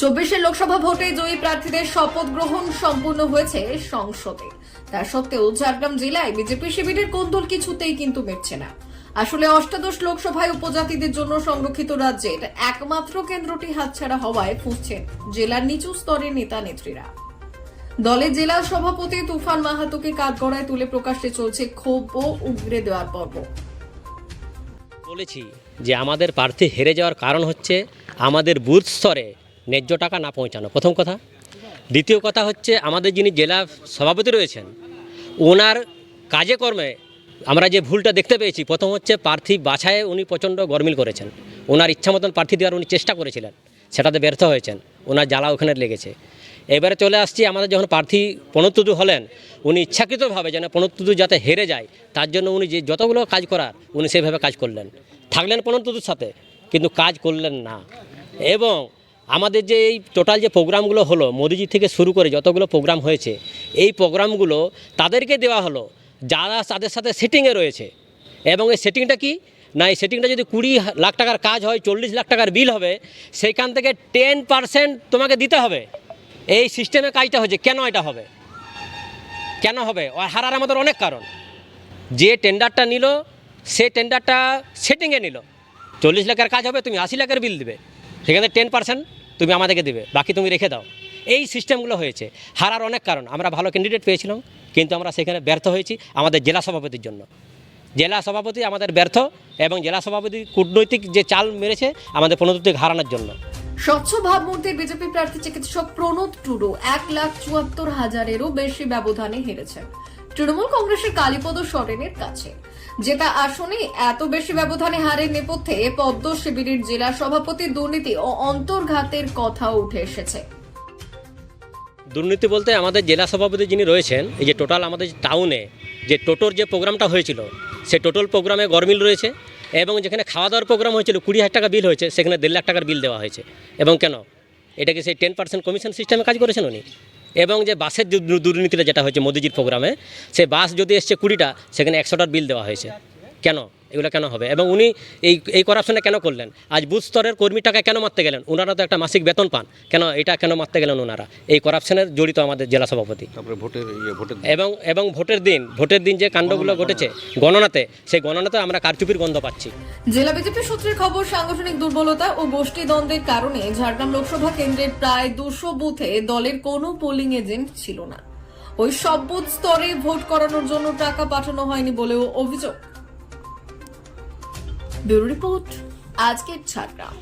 চব্বিশের লোকসভা ভোটে জয়ী প্রার্থীদের শপথ গ্রহণ সম্পূর্ণ হয়েছে সংসদে। তা সত্ত্বেও ঝাড়গ্রাম জেলায় বিজেপি শিবিরের কোন্দল কিছুতেই কিন্তু মিটছে না। আসলে অষ্টাদশ লোকসভায় উপজাতিদের জন্য সংরক্ষিত রাজ্যের একমাত্র কেন্দ্রটি হাতছাড়া হওয়ায় ফুঁসছেন জেলার নিচু স্তরের নেতা নেত্রীরা। দলের জেলা সভাপতি তুফান মাহাতোকে কাঠগড়ায় তুলে প্রকাশ্যে চলছে ক্ষোভ ও উগরে দেওয়ার পর্ব। বলেছি যে আমাদের প্রার্থী হেরে যাওয়ার কারণ হচ্ছে আমাদের বুথ স্তরে ন্যায্য টাকা না পৌঁছানো। প্রথম কথা। দ্বিতীয় কথা হচ্ছে, আমাদের যিনি জেলা সভাপতি রয়েছেন, ওনার কাজে কর্মে আমরা যে ভুলটা দেখতে পেয়েছি, প্রথম হচ্ছে প্রার্থী বাছায়ে উনি প্রচণ্ড গরমিল করেছেন। ওনার ইচ্ছা মতন প্রার্থী দেওয়ার উনি চেষ্টা করেছিলেন, সেটাতে ব্যর্থ হয়েছেন, ওনার জ্বালা ওখানে লেগেছে। এবারে চলে আসছি, আমাদের যখন প্রার্থী প্রণতুদু হলেন, উনি ইচ্ছাকৃতভাবে যেন প্রণতুদু যাতে হেরে যায়, তার জন্য উনি যে যতগুলো কাজ করার, উনি সেইভাবে কাজ করলেন। থাকলেন প্রণতুদুর সাথে, কিন্তু কাজ করলেন না। এবং আমাদের যে এই টোটাল যে প্রোগ্রামগুলো হলো, মোদিজি থেকে শুরু করে যতগুলো প্রোগ্রাম হয়েছে, এই প্রোগ্রামগুলো তাদেরকে দেওয়া হলো, যারা তাদের সাথে সেটিংয়ে রয়েছে। এবং এই সেটিংটা কি? না, এই সেটিংটা যদি কুড়ি লাখ টাকার কাজ হয়, চল্লিশ লাখ টাকার বিল হবে সেইখান থেকে টেন পার্সেন্ট তোমাকে দিতে হবে। এই সিস্টেমে কাজটা হচ্ছে কেন এটা হবে? কেন হবে? হারার আমাদের অনেক কারণ। যে টেন্ডারটা নিল, সে টেন্ডারটা সেটিংয়ে নিল। চল্লিশ লাখের কাজ হবে, তুমি আশি লাখের বিল দিবে। সেখানে টেন পার্সেন্ট তুমি আমাদেরকে দেবে, বাকি তুমি রেখে দাও। এই সিস্টেমগুলো হয়েছে। হারার অনেক কারণ, আমরা ভালো ক্যান্ডিডেট পেয়েছিলাম, কিন্তু আমরা সেখানে ব্যর্থ হয়েছি আমাদের জেলা সভাপতির জন্য। জেলা সভাপতি আমাদের ব্যর্থ এবং জেলা সভাপতি কূটনৈতিক যে চাল মেরেছে আমাদের প্রণতিক হারানোর জন্য। স্বচ্ছ ভাবমূর্তির বিজেপি প্রার্থী চিকিৎসক প্রণব টুডু এক লাখ চুয়াত্তর হাজারেরও বেশি ব্যবধানে হেরেছেন। তৃণমূল কংগ্রেসের কালীপদ সরেনের কাছে। জেতা আসনে এত বেশি ব্যবধানে হারের নেপথ্যে পদ্ম শিবিরের জেলা সভাপতি দুর্নীতি ও অন্তর্ঘাতের কথাও উঠে এসেছে। দুর্নীতি বলতে আমাদের জেলা সভাপতি যিনি রয়েছেন, এই যে টোটাল আমাদের টাউনে যে টোটোর যে প্রোগ্রামটা হয়েছিল সে টোটাল প্রোগ্রামে গরমিল রয়েছে এবং যেখানে খাওয়া দাওয়ার প্রোগ্রাম হয়েছিল, কুড়ি হাজার টাকা বিল হয়েছে, সেখানে দেড় লাখ টাকার বিল দেওয়া হয়েছে। এবং কেন? এটাকে সেই টেন পার্সেন্ট কমিশন সিস্টেমে কাজ করেছেন উনি? এবং যে বাসের দুর্নীতিটা যেটা হয়েছে মোদিজির প্রোগ্রামে সে বাস যদি এসছে কুড়িটা, সেখানে একশোটার বিল দেওয়া হয়েছে। কেন? এগুলো কেন হবে? এবং উনি এই এই করাপশনটা কেন করলেন? আজ বুথ স্তরের কর্মী টাকা কেন মারতে গেলেন? ওনারা তো একটা মাসিক বেতন পান। কেন এটা কেন মারতে গেলেন ওনারা এই করাপশনের জড়িত আমাদের জেলা সভাপতি। তারপরে ভোটের ইয়ে ভোটের এবং এবং ভোটের দিন ভোটের দিন যে কাণ্ডগুলো ঘটেছে গণনাতে সেই গণনাতে আমরা কারচুপির গন্ধ পাচ্ছি। জেলা বিজেপি সূত্রের খবর সাংগঠনিক দুর্বলতা ও গোষ্ঠী দ্বন্দ্বের কারণে ঝাড়গ্রাম লোকসভা কেন্দ্রের প্রায় দুশো বুথে দলের কোনো পোলিং এজেন্ট ছিল না। ওই সব বুথ স্তরে ভোট করানোর জন্য টাকা পাঠানো হয়নি বলেও অভিযোগ। ब्यूरो रिपोर्ट आज के छात्रा।